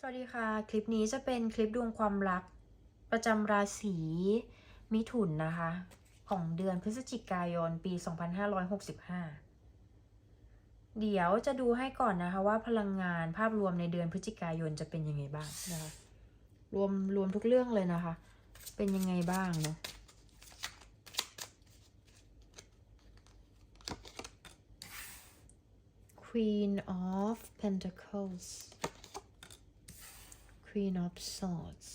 สวัสดีค่ะ คลิปนี้จะเป็นคลิปดวงความรัก ประจำราศีมิถุนนะคะ ของเดือนพฤศจิกายนปี 2565 เดี๋ยวจะดูให้ก่อนนะคะว่าพลังงานภาพรวมในเดือนพฤศจิกายนจะเป็นยังไงบ้างนะคะรวมรวมทุกเรื่องเลยนะคะ เป็นยังไงบ้างเนาะ Queen of Pentacles Queen of Swords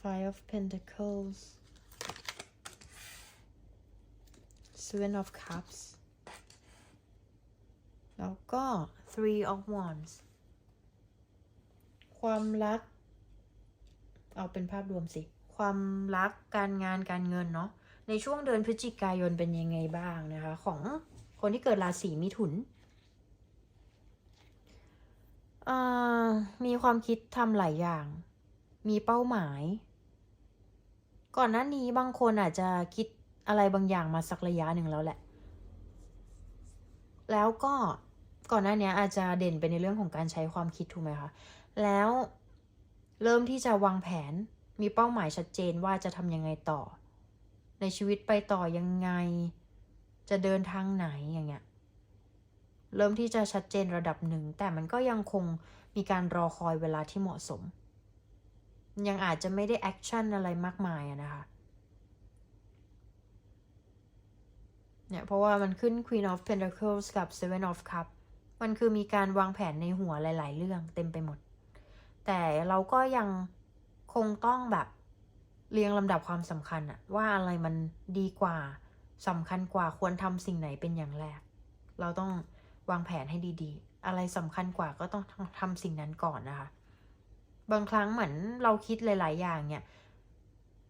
Five of Pentacles Seven of Cups แล้วก็ Three of Wands ความรัก เอาเป็นภาพรวมสิ ความรักการงานการเงินเนาะ ในช่วงเดือนพฤศจิกายนเป็นยังไงบ้างนะคะ ของคนที่เกิดราศีมิถุน มีความคิดทำหลายอย่าง มีเป้าหมาย ก่อนหน้านี้บางคนอาจจะคิดอะไรบางอย่างมาสักระยะหนึ่งแล้วแหละ แล้วก็ก่อนหน้านี้อาจจะเด่นไปในเรื่องของการใช้ความคิดถูกไหมคะ แล้วเริ่มที่จะวางแผน มีเป้าหมายชัดเจนว่าจะทำยังไงต่อ ในชีวิตไปต่อยังไง จะเดินทางไหนอย่างเงี้ย เริ่มที่จะชัดเจนระดับหนึ่ง แต่มันก็ยังคงมีการรอคอยเวลาที่เหมาะสม ยังอาจจะไม่ได้แอคชั่นอะไรมากมายอะนะคะเนี่ยเพราะว่ามันขึ้น Queen of Pentacles กับ Seven of Cups มันคือมีการวางแผนในหัวหลาย ๆ เรื่องเต็มไปหมด แต่เราก็ยังคงต้องแบบเรียงลำดับความสำคัญอะว่าอะไรมันดีกว่าสำคัญกว่าควรทำสิ่งไหนเป็นอย่างแรก เราต้อง วางแผนให้ดีๆ อะไรสำคัญกว่าก็ต้องทำสิ่งนั้นก่อนนะคะ บางครั้งเหมือนเราคิดหลาย ๆ อย่างเนี่ย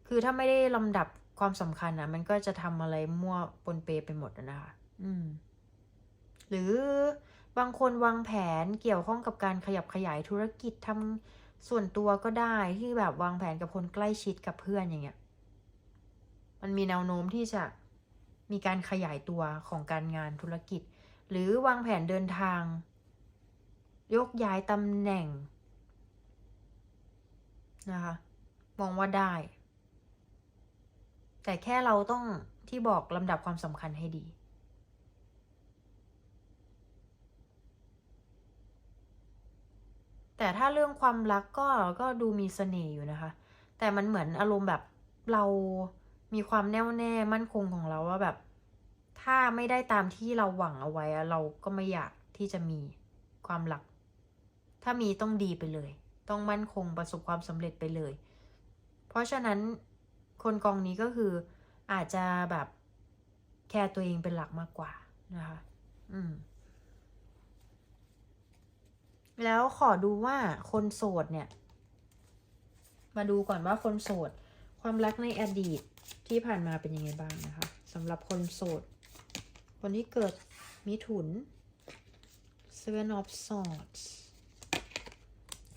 คือถ้าไม่ได้ลำดับความสำคัญนะมันก็จะทำอะไรมั่วปนเปไปหมดนะคะ อืม หรือบางคนวางแผนเกี่ยวข้องกับการขยับขยายธุรกิจทำส่วนตัวก็ได้ที่แบบวางแผนกับคนใกล้ชิดกับเพื่อนอย่างเงี้ย มันมีแนวโน้มที่จะมีการขยายตัวของการงานธุรกิจ หรือวางแผนเดินทาง ยกย้ายตำแหน่งนะคะมองว่าได้ แต่แค่เราต้องที่บอกลำดับความสำคัญให้ดี แต่ถ้าเรื่องความรักก็ก็ดูมีเสน่ห์อยู่นะคะ แต่มันเหมือนอารมณ์แบบเรามีความแน่วแน่มั่นคงของเราว่าแบบ ถ้าไม่ได้ตามที่เราหวังเอาไว้เราก็ไม่อยากที่จะมีความรัก ถ้ามีต้องดีไปเลย ต้องมั่นคงประสบความสำเร็จไปเลย เพราะฉะนั้นคนกองนี้ก็คืออาจจะแบบแคร์ตัวเองเป็นหลักมากกว่านะคะ อืม แล้วขอดูว่าคนโสดเนี่ย มาดูก่อนว่าคนโสด ความรักในอดีตที่ผ่านมาเป็นยังไงบ้างนะคะสำหรับคนโสด คนที่เกิดมิถุน Seven of Swords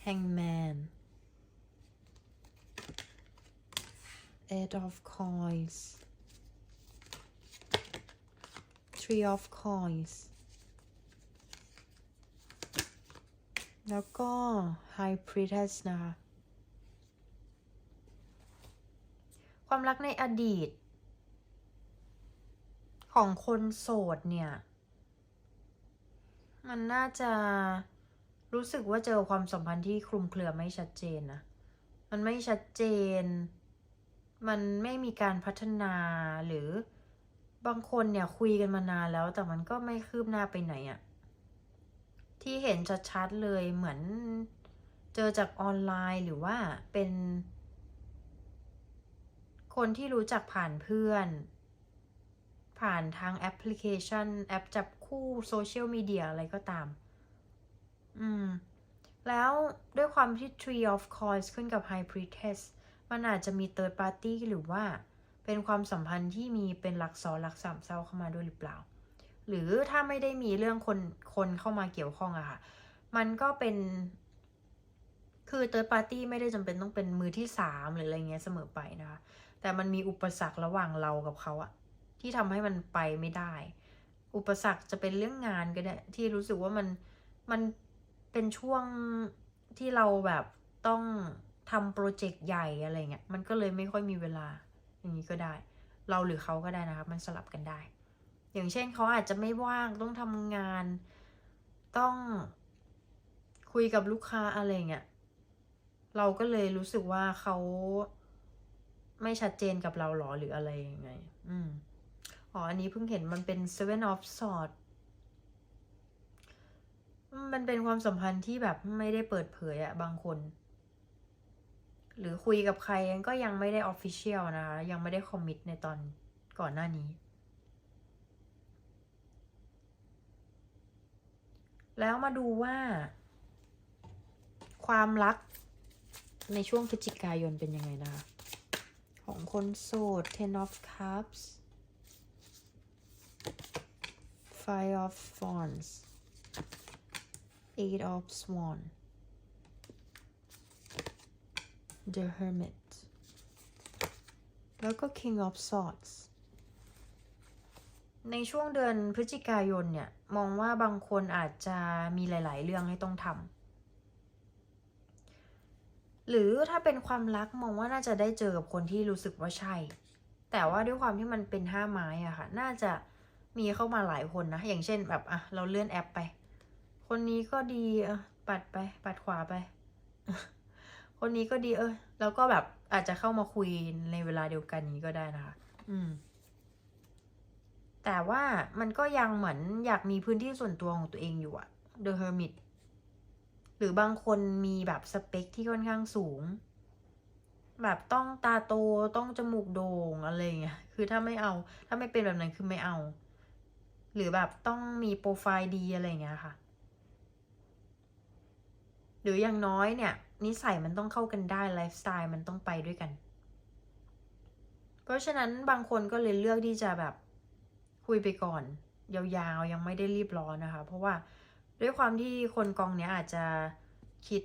Hangman Eight of Coins Three of Coins แล้วก็ High Priestess นะคะความรักในอดีต ของคนโสดเนี่ย มันน่าจะรู้สึกว่าเจอความสัมพันธ์ที่คลุมเครือไม่ชัดเจนนะ มันไม่ชัดเจน มันไม่มีการพัฒนาหรือบางคนเนี่ยคุยกันมานานแล้ว แต่มันก็ไม่คืบหน้าไปไหนอะที่เห็นชัดๆเลยเหมือนเจอจากออนไลน์หรือว่าเป็น คนที่รู้จักผ่านเพื่อน ผ่านทางแอปพลิเคชัน แอปจับคู่โซเชียลมีเดียอะไรก็ตาม อืม แล้วด้วยความที่ Tree of Coins ขึ้นกับ High Priestess มันอาจจะมี Third Party หรือว่าเป็นความสัมพันธ์ที่มีเป็นหลักสองหลักสามเศร้าเข้ามาด้วยหรือเปล่า หรือถ้าไม่ได้มีเรื่องคนคนเข้ามาเกี่ยวข้องอะค่ะ มันก็เป็นคือ Third Party ไม่ได้จำเป็นต้องเป็นมือที่สามหรืออะไรเงี้ยเสมอไปนะคะ แต่มันมีอุปสรรคระหว่างเรากับเขาอะ ที่ทำให้มันไปไม่ได้ อุปสรรคจะเป็นเรื่องงานก็ได้ที่รู้สึกว่ามันมันเป็นช่วงที่เราแบบต้องทำโปรเจกต์ใหญ่อะไรเงี้ยมันก็เลยไม่ค่อยมีเวลาอย่างนี้ก็ได้ เราหรือเขาก็ได้นะครับมันสลับกันได้ อย่างเช่นเขาอาจจะไม่ว่างต้องทำงาน ต้องคุยกับลูกค้าอะไรเงี้ยเราก็เลยรู้สึกว่าเขาไม่ชัดเจนกับเราหรอหรืออะไรยังไง อืม อ๋อ อันนี้เพิ่งเห็นมันเป็น seven of swords มันเป็นความสัมพันธ์ที่แบบไม่ได้เปิดเผยอะบางคน หรือคุยกับใครก็ยังไม่ได้ official นะคะ ยังไม่ได้ commit ในตอนก่อนหน้านี้ แล้วมาดูว่า ความรักในช่วงพฤศจิกายนเป็นยังไงนะคะ ของคนโสด ten of cups five of wands eight of swan the hermit แล้วก็ king of swords ในช่วงเดือนพฤศจิกายนเนี่ย มองว่าบางคนอาจจะมีหลาย ๆ เรื่องให้ต้องทำหรือถ้าเป็นความรักมองว่าน่าจะได้เจอกับคนที่รู้สึกว่าใช่ แต่ว่าด้วยความที่มันเป็นห้าไม้อะค่ะ น่าจะ มีเข้ามาหลายคนนะ อย่างเช่นแบบอะเราเลื่อนแอปไป คนนี้ก็ดีเออปัดไป ปัดขวาไป คนนี้ก็ดีเออแล้วก็แบบอาจจะเข้ามาคุยในเวลาเดียวกันนี้ก็ได้นะคะ อืม แต่ว่ามันก็ยังเหมือนอยากมีพื้นที่ส่วนตัวของตัวเองอยู่อะ The Hermit หรือบางคนมีแบบสเปคที่ค่อนข้างสูง แบบต้องตาโตต้องจมูกโด่งอะไรเงี้ย คือถ้าไม่เอา ถ้าไม่เป็นแบบนั้นคือไม่เอา หรือแบบต้องมีโปรไฟล์ดีอะไรเงี้ยค่ะ หรืออย่างน้อยเนี่ยนิสัยมันต้องเข้ากันได้ไลฟ์สไตล์มันต้องไปด้วยกัน เพราะฉะนั้นบางคนก็เลยเลือกที่จะแบบคุยไปก่อน ยาวๆยังไม่ได้รีบร้อนนะคะ เพราะว่าด้วยความที่คนกองเนี้ยอาจจะคิด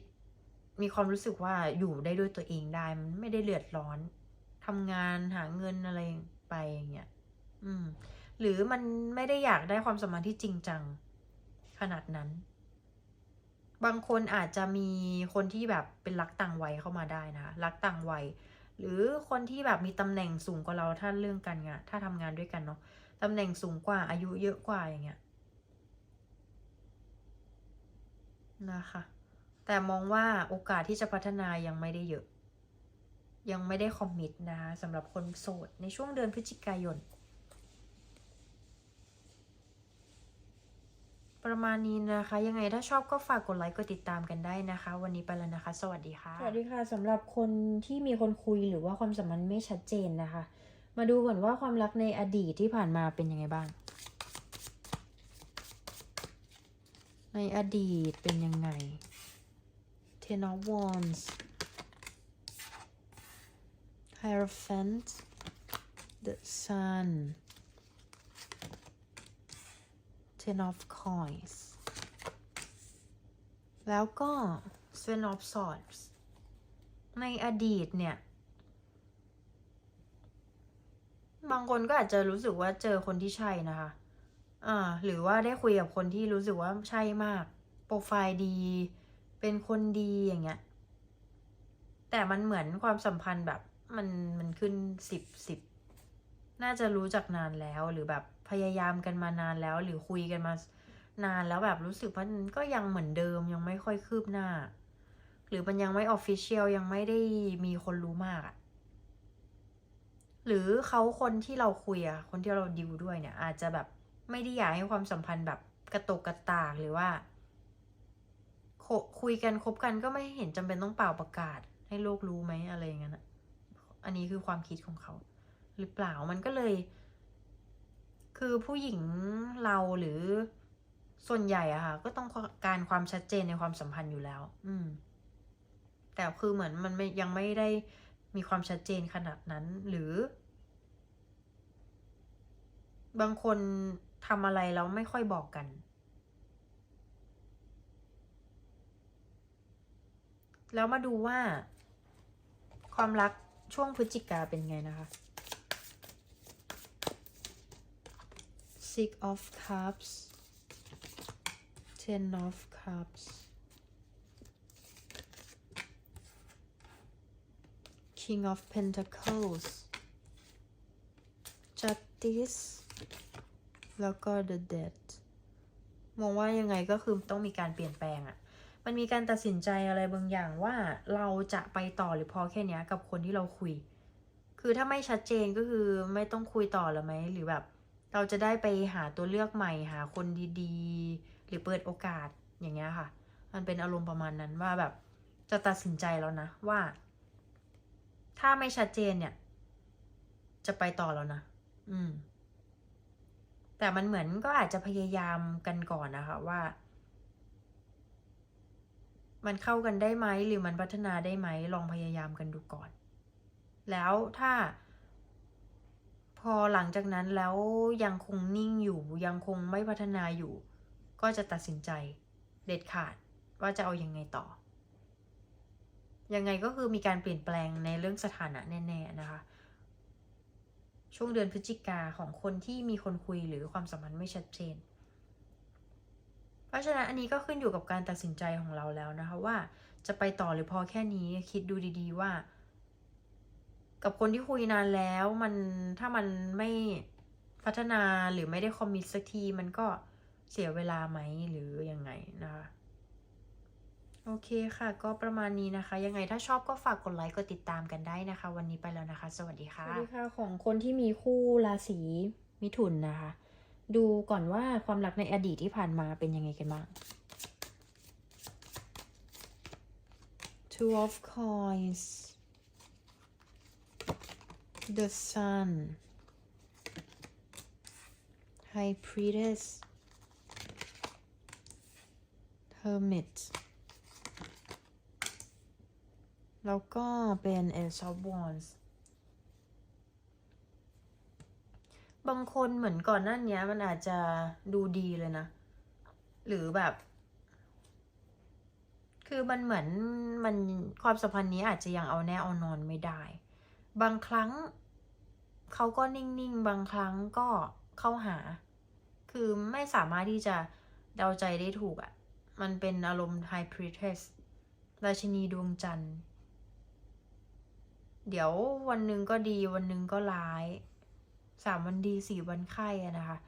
มีความรู้สึกว่าอยู่ได้ด้วยตัวเองได้มันไม่ได้เลือดร้อนทำงานหาเงินอะไรไปอย่างเงี้ย อืม หรือมันไม่ได้อยากได้ความสัมพันธ์ที่จริงจัง ขนาดนั้น บางคนอาจจะมีคนที่แบบเป็นรักต่างวัยเข้ามาได้นะคะรักต่างวัยหรือคนที่แบบมีตำแหน่งสูงกว่าเราถ้าเรื่องการงาน ถ้าทำงานด้วยกันเนาะตำแหน่งสูงกว่าอายุเยอะกว่าอย่างเงี้ยนะคะ แต่มองว่าโอกาสที่จะพัฒนายังไม่ได้เยอะ ยังไม่ได้คอมมิตนะคะสำหรับคนโสดในช่วงเดือนพฤศจิกายน ประมาณนี้นะคะ ยังไงถ้าชอบก็ฝากกดไลค์กดติดตามกันได้นะคะ วันนี้ไปแล้วนะคะ สวัสดีค่ะ สวัสดีค่ะสำหรับคนที่มีคนคุยหรือว่าความสัมพันธ์ไม่ชัดเจนนะคะ มาดูก่อนว่าความรักในอดีตที่ผ่านมาเป็นยังไงบ้าง ในอดีตเป็นยังไง Ten of Wands Hierophant The Sun Ten of Coins แล้วก็ Seven of Swords ในอดีตเนี่ย บางคนก็อาจจะรู้สึกว่าเจอคนที่ใช่นะคะ อ่า หรือว่าได้คุยกับคนที่รู้สึกว่าใช่มาก โปรไฟล์ดี เป็นคนดีอย่างเงี้ย แต่มันเหมือนความสัมพันธ์แบบมันมันขึ้นสิบสิบน่าจะรู้จักนานแล้วหรือแบบ พยายามกันมานานแล้ว หรือคุยกันมานานแล้วแบบรู้สึกว่ามันก็ยังเหมือนเดิมยังไม่ค่อยคืบหน้า หรือมันยังไม่ออฟฟิเชียลยังไม่ได้มีคนรู้มากอะหรือเขาคนที่เราคุยอะคนที่เราดิวด้วยเนี่ย อาจจะแบบไม่ได้อยากให้ความสัมพันธ์แบบกระตกกระตากหรือว่าคุยกันคบกันก็ไม่เห็นจำเป็นต้องเป่าประกาศ ให้โลกรู้ไหมอะไรอย่างนั้นะอันนี้คือความคิดของเขา หรือเปล่ามันก็เลย คือผู้หญิงเราหรือส่วนใหญ่อะค่ะ ก็ต้องการความชัดเจนในความสัมพันธ์อยู่แล้ว อืม แต่คือเหมือนมันยังไม่ได้มีความชัดเจนขนาดนั้น หรือ บางคนทำอะไรแล้วไม่ค่อยบอกกัน แล้วมาดูว่า ความรักช่วงพฤศจิกาเป็นไงนะคะ six of cups ten of cups king of pentacles justice แล้วก็ the death มองว่ายังไงก็คือต้องมีการเปลี่ยนแปลงอะมันมีการตัดสินใจอะไรบางอย่างว่าเราจะไปต่อหรือพอแค่นี้กับคนที่เราคุย คือถ้าไม่ชัดเจนก็คือไม่ต้องคุยต่อหรือไหมหรือแบบ เราจะได้ไปหาตัวเลือกใหม่หาคนดีๆ หรือเปิดโอกาสอย่างเงี้ยค่ะ มันเป็นอารมณ์ประมาณนั้นว่าแบบจะตัดสินใจแล้วนะว่า ถ้าไม่ชัดเจนเนี่ย จะไปต่อแล้วนะอืม แต่มันเหมือนก็อาจจะพยายามกันก่อนนะคะ ว่า มันเข้ากันได้ไหมหรือมันพัฒนาได้ไหมลองพยายามกันดูก่อน แล้วถ้า พอหลังจากนั้นแล้วยังคงนิ่งอยู่ยังคงไม่พัฒนาอยู่ ก็จะตัดสินใจเด็ดขาดว่าจะเอาอยัางไงต่อ ยังไงก็คือมีการเปลี่ยนแปลงในเรื่องสถานะแน่ ๆ นะคะ ช่วงเดือนพฤศจิกาของคนที่มีคนคุยหรือความสัมพันธ์ไม่ชัดเจน เพราะฉะนั้นอันนี้ก็ขึ้นอยู่กับการตัดสินใจของเราแล้วนะคะว่าจะไปต่อหรือพอแค่นี้คิดดูดี ๆ ว่า กับคนที่คุยนานแล้วมันถ้ามันไม่พัฒนาหรือไม่ได้คอมมิตสักทีมันก็เสียเวลาไหมหรือยังไงนะคะโอเคค่ะ ก็ประมาณนี้นะคะ ยังไงถ้าชอบก็ฝากกดไลค์กดติดตามกันได้นะคะ วันนี้ไปแล้วนะคะ สวัสดีค่ะสวัสดีค่ะของคนที่มีคู่ราศีมิถุนนะคะ ดูก่อนว่าความรักในอดีตที่ผ่านมาเป็นยังไงกันบ้าง Two of Coins The Sun High Priestess Hermit แล้วก็เป็น Ace of Wands บางคนเหมือนก่อนหน้านี้มันอาจจะดูดีเลยนะ หรือแบบ คือมันเหมือนมันความสัมพันธ์นี้อาจจะยังเอาแน่เอานอนไม่ได้ บางครั้งเขาก็นิ่งๆ บางครั้งก็เข้าหา คือไม่สามารถที่จะเดาใจได้ถูกอะ่ะ มันเป็นอารมณ์ High Priestess ราชินีดวงจันทร์ เดี๋ยววันหนึ่งก็ดีวันหนึ่งก็ร้าย สามวันดีสี่วันไข้อะนะคะ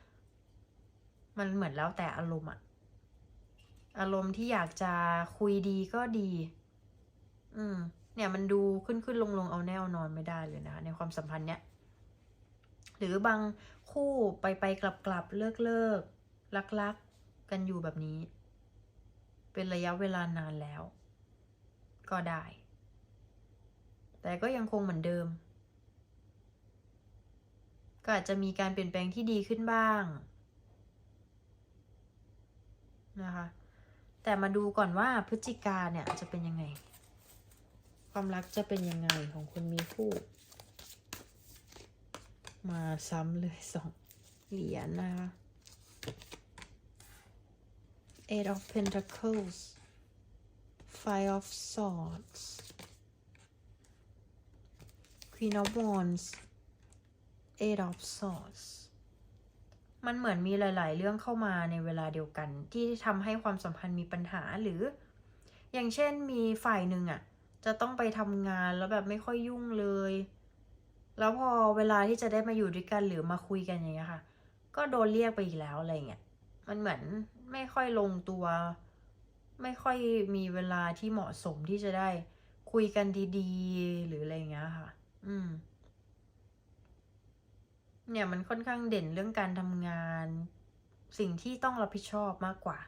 มันเหมือนแล้วแต่อารมณ์อะอารมณ์ที่อยากจะคุยดีก็ดี อืม เนี่ยมันดูขึ้นขึ้นลงลงเอาแน่นอนไม่ได้เลยนะคะในความสัมพันธ์เนี้ยหรือบางคู่ไปไปกลับกลับเลิกเลิกรักรักกันอยู่แบบนี้ เป็นระยะเวลานานแล้ว ก็ได้ แต่ก็ยังคงเหมือนเดิม ก็อาจจะมีการเปลี่ยนแปลงที่ดีขึ้นบ้างนะคะแต่มาดูก่อนว่าพฤศจิกาเนี่ยจะเป็นยังไง ความรักจะเป็นยังไงของคนมีคู่ มาซ้ำเลยสองเหรียญนะคะ Eight of Pentacles Five of Swords Queen of Wands Eight of Swords มันเหมือนมีหลาย ๆ เรื่องเข้ามาในเวลาเดียวกัน ที่ทำให้ความสัมพันธ์มีปัญหาหรือ อย่างเช่นมีฝ่ายหนึ่งอะ่ะ จะต้องไปทำงานแล้วแบบไม่ค่อยยุ่งเลย แล้วพอเวลาที่จะได้มาอยู่ด้วยกันหรือมาคุยกันอย่างเงี้ยค่ะ ก็โดนเรียกไปอีกแล้วอะไรเงี้ย มันเหมือนไม่ค่อยลงตัว ไม่ค่อยมีเวลาที่เหมาะสมที่จะได้คุยกันดีๆ หรืออะไรเงี้ยค่ะ อืม เนี่ยมันค่อนข้างเด่นเรื่องการทำงาน สิ่งที่ต้องรับผิดชอบมากกว่า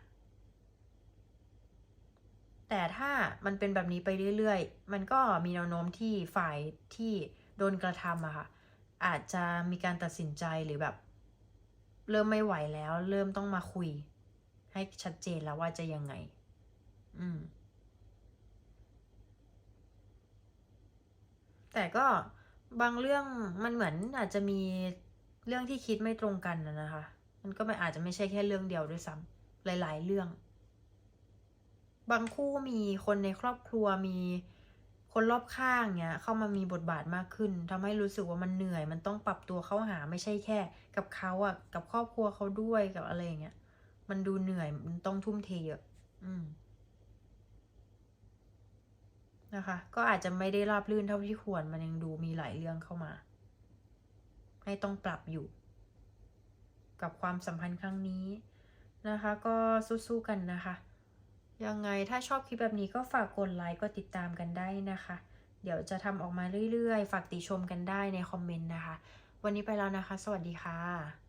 แต่ถ้ามันเป็นแบบนี้ไปเรื่อยๆ มันก็มีแนวโน้มที่ฝ่ายที่โดนกระทำอะค่ะ อาจจะมีการตัดสินใจหรือแบบ เริ่มไม่ไหวแล้ว เริ่มต้องมาคุย ให้ชัดเจนแล้วว่าจะยังไง อืม แต่ก็บางเรื่องมันเหมือนอาจจะมีเรื่องที่คิดไม่ตรงกันนะคะ มันก็ไม่อาจจะไม่ใช่แค่เรื่องเดียวด้วยซ้ำหลาย ๆ เรื่อง บางคู่มีคนในครอบครัวมีคนรอบข้างเนี้ยเข้ามามีบทบาทมากขึ้นทำให้รู้สึกว่ามันเหนื่อย มันต้องปรับตัวเข้าหาไม่ใช่แค่ กับเขาอะกับครอบครัวเขาด้วยกับอะไรอย่างเงี้ย มันดูเหนื่อยมันต้องทุ่มเทเยอะอืมนะคะ ก็อาจจะไม่ได้ราบรื่นเท่าที่ควรมันยังดูมีหลายเรื่องเข้ามา ให้ต้องปรับอยู่ กับความสัมพันธ์ครั้งนี้นะคะ ก็สู้ๆกันนะคะ ยังไงถ้าชอบคลิปแบบนี้ก็ฝากกดไลค์กดติดตามกันได้นะคะ เดี๋ยวจะทำออกมาเรื่อยๆ ฝากติชมกันได้ในคอมเมนต์นะคะ วันนี้ไปแล้วนะคะ สวัสดีค่ะ